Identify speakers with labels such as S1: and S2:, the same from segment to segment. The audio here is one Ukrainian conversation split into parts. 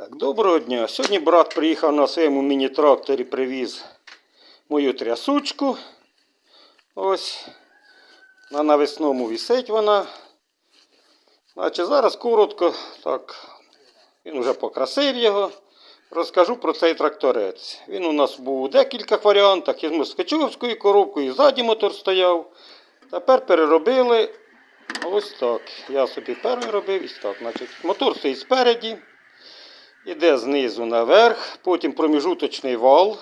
S1: Так, доброго дня. Сьогодні брат приїхав на своєму міні-тракторі, привіз мою трясучку. Ось. На навесному висить вона. Значить, зараз коротко, так, він вже покрасив його. Розкажу про цей тракторець. Він у нас був у декількох варіантах. Із москачовською коробкою, і ззаді мотор стояв. Тепер переробили ось так. Я собі перший робив ось так. Значить, мотор стоїть спереді. Іде знизу наверх, потім проміжуточний вал.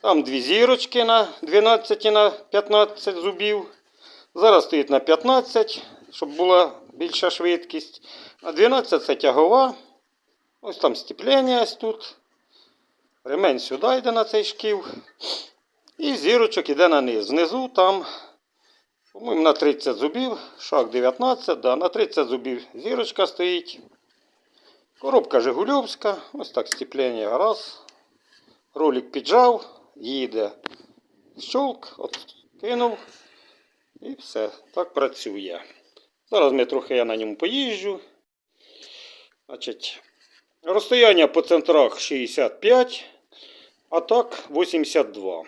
S1: Там дві зірочки на 12 і на 15 зубів. Зараз стоїть на 15, щоб була більша швидкість. На 12 це тягова. Ось там степлення ось тут. Ремень сюди йде на цей шків. І зірочок йде на низ. Внизу там, по-моєму, на 30 зубів, шаг 19, да, на 30 зубів зірочка стоїть. Коробка Жигульовська, ось так степлення раз. Ролик піджав, їде. Щолк, от кинув. І все, так працює. Зараз ми трохи я на ньому поїжджу. Значить, розстояння по центрах 65, а так 82.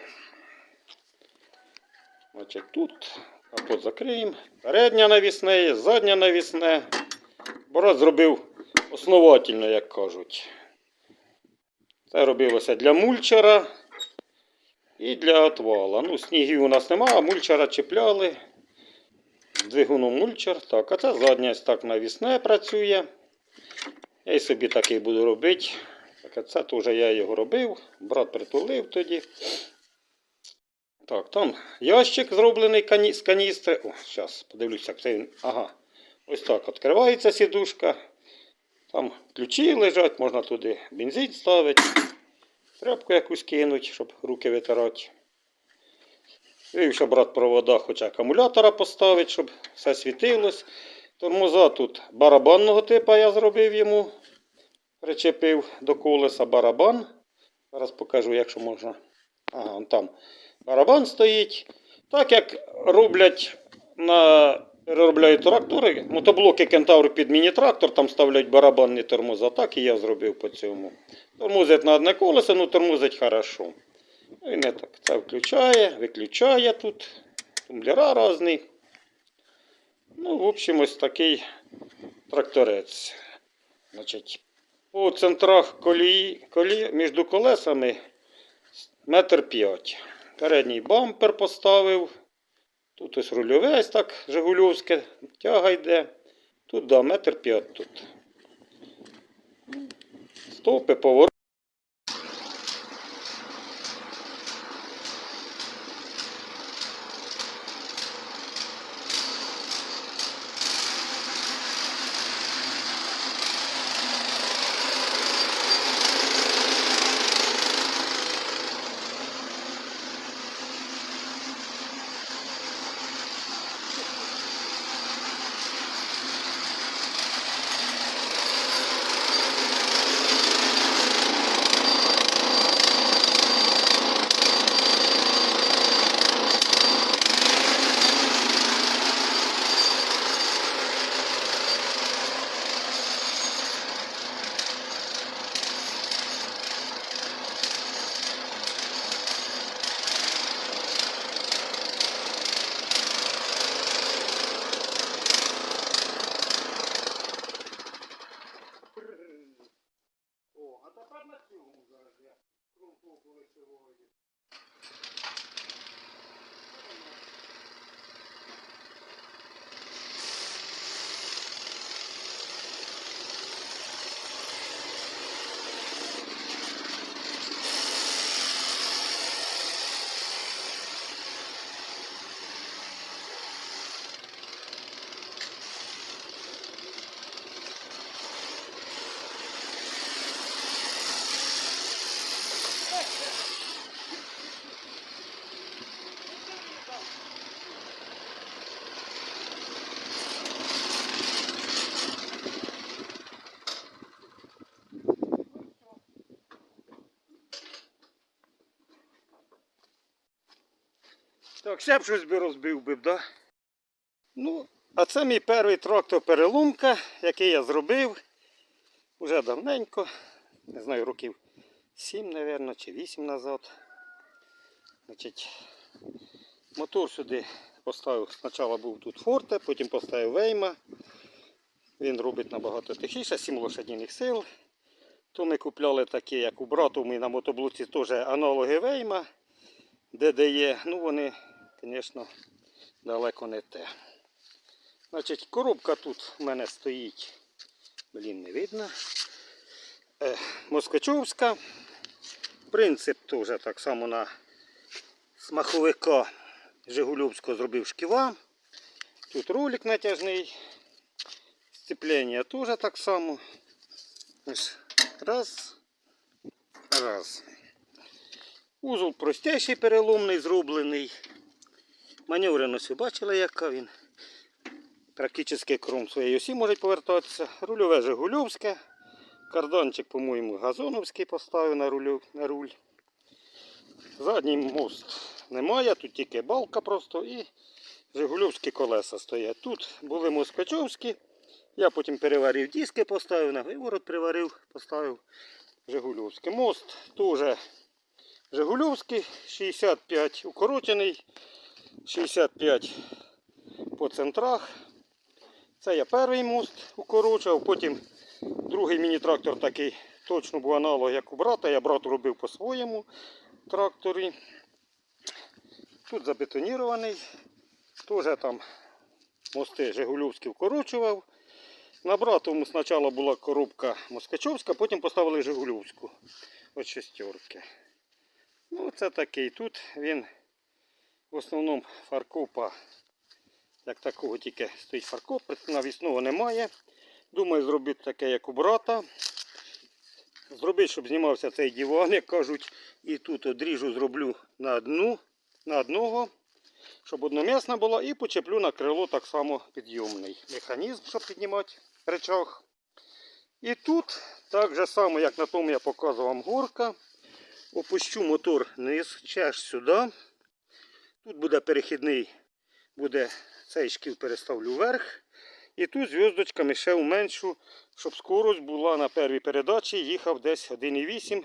S1: Значить, тут капот закриємо. Передня навісне, задня навісне. Борат зробив основательно, як кажуть. Це робилося для мульчера і для отвала. Ну, снігів у нас немає, а мульчера чіпляли. Двигуном мульчер. Так, а це задня ось так навісне працює. Я і собі такий буду робити. Так, а це теж я його робив. Брат притулив тоді. Так, там ящик зроблений кані- з каністри. О, зараз подивлюся, як це він. Ага. Ось так відкривається сідушка. Там ключі лежать, можна туди бензин ставити, тряпку якусь кинуть, щоб руки витирати. Вивів, що брат провода, хоча акумулятора поставить, щоб все світилось. Тормоза тут барабанного типу я зробив йому. Причепив до колеса барабан. Зараз покажу, якщо можна. Ага, он там барабан стоїть. Так як роблять на переробляють трактори, мотоблоки кентавр під міні-трактор, там ставлять барабанні тормоза. Так і я зробив по цьому. Тормозить на одне колесо, ну тормозить хорошо. Ну і не так. Це включає, виключає тут. Тумблера різні. Ну, в общем, ось такий тракторець. Значить, по центрах колії, колії між колесами метр п'ять. Передній бампер поставив. Тут ось рульове ось так Жигульовське, тяга йде. Тут да, метр п'ять тут. Стопи, поворот. Так, ще б щось би розбив би, да? Ну, а це мій перший трактор переломка, який я зробив. Уже давненько, не знаю, років 7, мабуть, чи 8 назад. Значить, мотор сюди поставив, спочатку був тут форте, потім поставив вейма. Він робить набагато тихіше, 7 лошадіних сил. То ми купляли такі, як у брату, ми на мотоблоці теж аналоги вейма, де де є. Ну вони, звісно, далеко не те. Значить, коробка тут у мене стоїть. Блін, не видно. Е, Москачовська. Принцип теж так само на смаховика Жигульовського зробив шківа. Тут ролик натяжний. Сцеплення теж так само. Раз. Раз. Узол простіший переломний зроблений. Маневреність ви бачили, яка він. Практично кром своєї осі може повертатися. Рульове Жигульовське. Карданчик, по-моєму, газоновський поставив на, рулю, на руль. Задній мост немає, тут тільки балка просто і Жигульовські колеса стоять. Тут були москачовські. Я потім переварив диски, поставив на виворот, приварив, поставив Жигульовський. Мост теж Жигульовський, 65 укорочений, 65 по центрах. Це я перший мост укорочував, потім другий міні-трактор такий точно був аналог, як у брата. Я брату робив по своєму тракторі. Тут забетонірований. Теж там мости Жигульовські вкорочував. На братовому спочатку була коробка Москачовська, потім поставили Жигульовську. От шестерки. Ну, це такий. Тут він в основному фаркопа, як такого тільки стоїть фаркоп, навісного немає. Думаю, зробити таке, як у брата. Зробити, щоб знімався цей диван, як кажуть. І тут одріжу зроблю на одну, на одного, щоб одномісна була, і почеплю на крило так само підйомний механізм, щоб піднімати речах. І тут так же само, як на тому я показував горка. Опущу мотор вниз, чеш сюди. Тут буде перехідний, буде цей шкіл переставлю вверх. І тут зв'язочками ще уменшу, щоб скорость була на первій передачі, їхав десь 1,8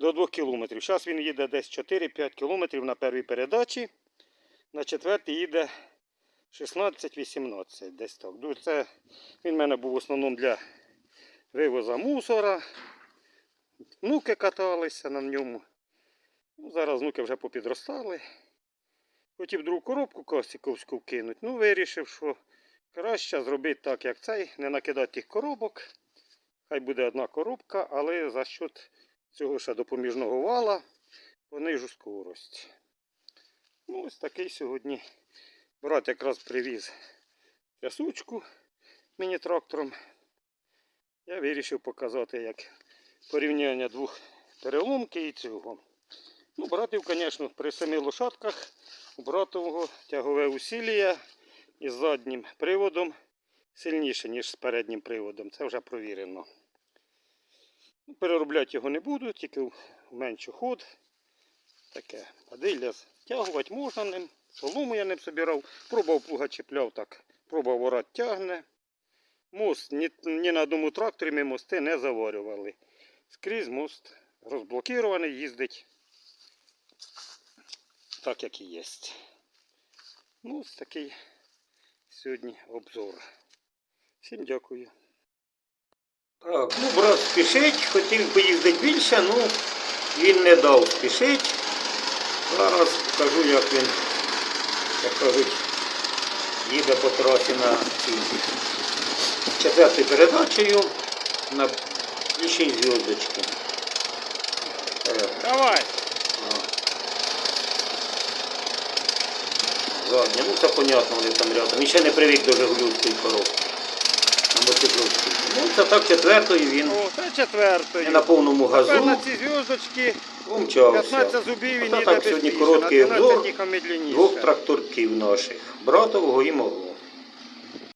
S1: до 2 км. Зараз він їде десь 4-5 км на первій передачі. На четвертій їде 16-18. Десь так. Ну, Це він в мене був в основному для вивоза мусора. Внуки каталися на ньому. Ну, зараз внуки вже попідростали. Хотів другу коробку класиковську вкинути. Ну, вирішив, що краще зробити так, як цей, не накидати тих коробок. Хай буде одна коробка, але за счет цього ще допоміжного вала понижу скорость. Ну, ось такий сьогодні брат якраз привіз трясучку міні-трактором. Я вирішив показати, як порівняння двох переломки і цього. Ну, братів, звісно, при семи лошадках у братового тягове усілля із заднім приводом сильніше, ніж з переднім приводом. Це вже провірено. Ну, переробляти його не буду, тільки менший ход. Таке падилля стягувати можна ним. Солому я ним собирав. Пробував плуга чіпляв так. Пробував орати тягне. Мост ні, ні на одному тракторі ми мости не заварювали. Скрізь мост розблокірований, їздить так, як і є. Ну, ось такий сьогодні обзор. Всім дякую. Так, ну брат спішить, хотів поїздити більше, ну він не дав спішить. Зараз покажу, як він, як кажуть, їде по трасі на цій четвертою передачею на і ще зв'язочки. Е,
S2: Давай.
S1: Задня, ну це понятно, вони там рядом. Він ще не привик до Жигулівської коробки. На мотоцикловській. Ну це так четвертою він
S2: О, це четвертої.
S1: не на повному
S2: Тепер
S1: газу
S2: на ці зв'язочки
S1: умчався.
S2: 15 зубів він
S1: Ота
S2: їде
S1: так сьогодні короткий
S2: на 12
S1: обзор
S2: медленніше.
S1: двох тракторків наших, братового і мого.